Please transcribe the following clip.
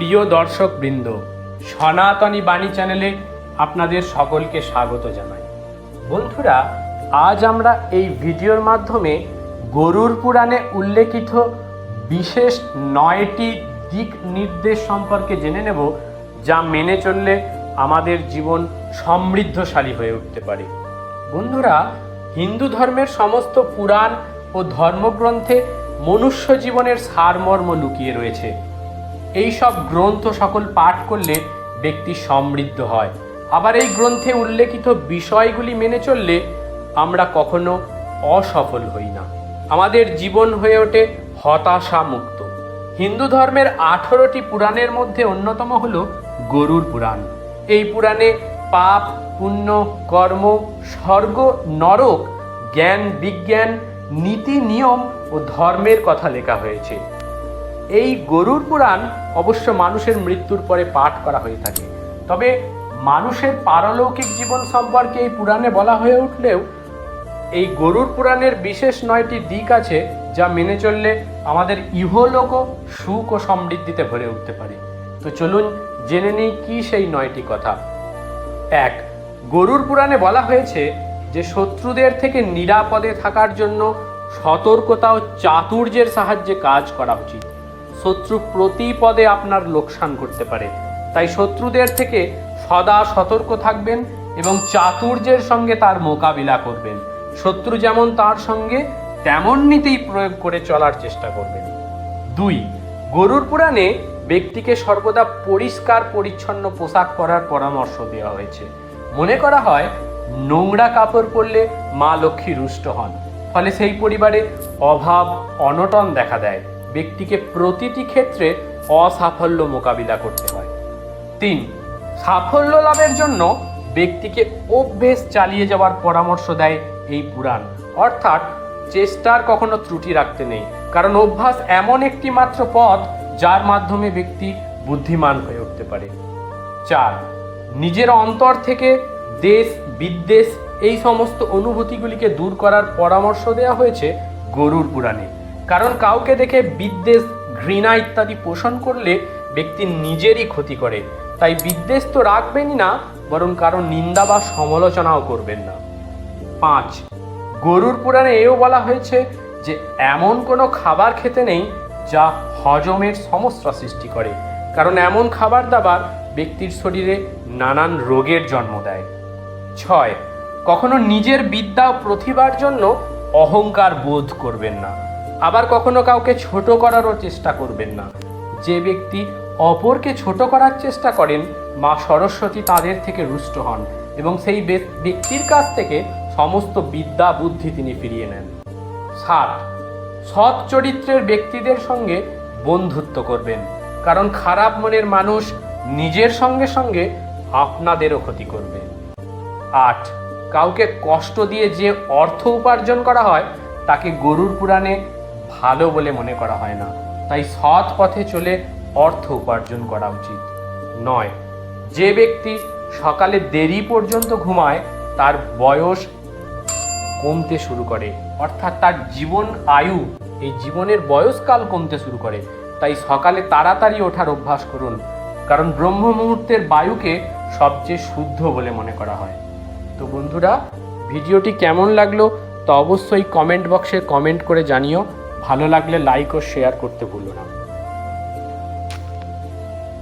প্রিয় দর্শক বৃন্দ সনাতনী বাণী চ্যানেলে আপনাদের সকলকে স্বাগত জানাই। বন্ধুরা, আজ আমরা এই ভিডিওর মাধ্যমে গরুর পুরাণে উল্লেখিত বিশেষ নয়টি দিক নির্দেশ সম্পর্কে জেনে নেব, যা মেনে চললে আমাদের জীবন সমৃদ্ধশালী হয়ে উঠতে পারে। বন্ধুরা, হিন্দু ধর্মের সমস্ত পুরাণ ও ধর্মগ্রন্থে মনুষ্য জীবনের সারমর্ম লুকিয়ে রয়েছে। এই সব গ্রন্থ সকল পাঠ করলে ব্যক্তি সমৃদ্ধ হয়। আবার এই গ্রন্থে উল্লেখিত বিষয়গুলি মেনে চললে আমরা কখনো অসফল হই না। আমাদের জীবন হয়ে ওঠে হতাশা মুক্ত হিন্দু ধর্মের আঠেরোটি পুরাণের মধ্যে অন্যতম হল গরুর পুরাণ। এই পুরাণে পাপ, পুণ্য, কর্ম, স্বর্গ, নরক, জ্ঞান, বিজ্ঞান, নীতি, নিয়ম ও ধর্মের কথা লেখা হয়েছে। এই গরুর পুরাণ অবশ্য মানুষের মৃত্যুর পরে পাঠ করা হয়ে থাকে। তবে মানুষের পারলৌকিক জীবন সম্পর্কে এই পুরাণে বলা হয়ে উঠলেও, এই গরুর পুরাণের বিশেষ নয়টি দিক আছে যা মেনে চললে আমাদের ইহলোক সুখ ও সমৃদ্ধিতে ভরে উঠতে পারে। তো চলুন জেনে নিই কি সেই নয়টি কথা। এক, গরুর পুরাণে বলা হয়েছে যে শত্রুদের থেকে নিরাপদে থাকার জন্য সতর্কতা ও চাতুর্যের সাহায্যে কাজ করা উচিত। শত্রু প্রতি পদে আপনার লোকসান করতে পারে। তাই শত্রুদের থেকে সদা সতর্ক থাকবেন এবং চাতুর্যের সঙ্গে তার মোকাবিলা করবেন। শত্রু যেমন তার সঙ্গে, তেমন নীতিই প্রয়োগ করে চলার চেষ্টা করবেন। দুই, গরুর পুরাণে ব্যক্তিকে সর্বদা পরিষ্কার, পরিচ্ছন্ন পোশাক পরার পরামর্শ দেওয়া হয়েছে। মনে করা হয়, নোংরা কাপড় পরলে মা লক্ষ্মী রুষ্ট হন। ফলে সেই পরিবারে অভাব, অনটন দেখা দেয়। ব্যক্তিকে প্রতিটি ক্ষেত্রে অসাফল্য মোকাবিলা করতে হয়। তিন, সাফল্য লাভের জন্য ব্যক্তিকে অভ্যেস চালিয়ে যাওয়ার পরামর্শ দেয় এই পুরাণ। অর্থাৎ চেষ্টার কখনো ত্রুটি রাখতে নেই, কারণ অভ্যাস এমন একটি মাত্র পথ যার মাধ্যমে ব্যক্তি বুদ্ধিমান হয়ে উঠতে পারে। চার, নিজের অন্তর থেকে দেশ, বিদ্বেষ এই সমস্ত অনুভূতিগুলিকে দূর করার পরামর্শ দেওয়া হয়েছে গরুর পুরাণে। কারণ কাউকে দেখে বিদ্বেষ, ঘৃণা ইত্যাদি পোষণ করলে ব্যক্তি নিজেরই ক্ষতি করে। তাই বিদ্বেষ তো রাখবেনই না, বরং কারণ নিন্দা বা সমালোচনাও করবেন না। পাঁচ, গরুর পুরাণে এও বলা হয়েছে যে এমন কোনো খাবার খেতে নেই যা হজমের সমস্যা সৃষ্টি করে। কারণ এমন খাবার দাবার ব্যক্তির শরীরে নানান রোগের জন্ম দেয়। ছয়, কখনো নিজের বিদ্যা প্রতিভার জন্য অহংকার বোধ করবেন না। আবার কখনো কাউকে ছোট করারও চেষ্টা করবেন না। যে ব্যক্তি অপরকে ছোট করার চেষ্টা করেন, মা সরস্বতী তাদের থেকে রুষ্ট হন এবং সেই ব্যক্তির কাছ থেকে সমস্ত বিদ্যা, বুদ্ধি তিনি ফিরিয়ে নেন। সাত, সৎ চরিত্রের ব্যক্তিদের সঙ্গে বন্ধুত্ব করবেন, কারণ খারাপ মনের মানুষ নিজের সঙ্গে সঙ্গে আপনাদেরও ক্ষতি করবে। আট, কাউকে কষ্ট দিয়ে যে অর্থ উপার্জন করা হয়, তাকে গরুর পুরাণে ভালো বলে মনে করা হয় না। তাই সৎ পথে চলে অর্থ উপার্জন করা উচিত। নয়, যে ব্যক্তি সকালে দেরি পর্যন্ত ঘুমায়, তার বয়স কমতে শুরু করে। অর্থাৎ তার জীবন আয়ু, এই জীবনের বয়সকাল কমতে শুরু করে। তাই সকালে তাড়াতাড়ি ওঠার অভ্যাস করুন, কারণ ব্রহ্ম মুহূর্তের বায়ুকে সবচেয়ে শুদ্ধ বলে মনে করা হয়। তো বন্ধুরা, ভিডিওটি কেমন লাগল তা অবশ্যই কমেন্ট বক্সে কমেন্ট করে জানিও। ভালো লাগলে লাইক ও শেয়ার করতে ভুলো না।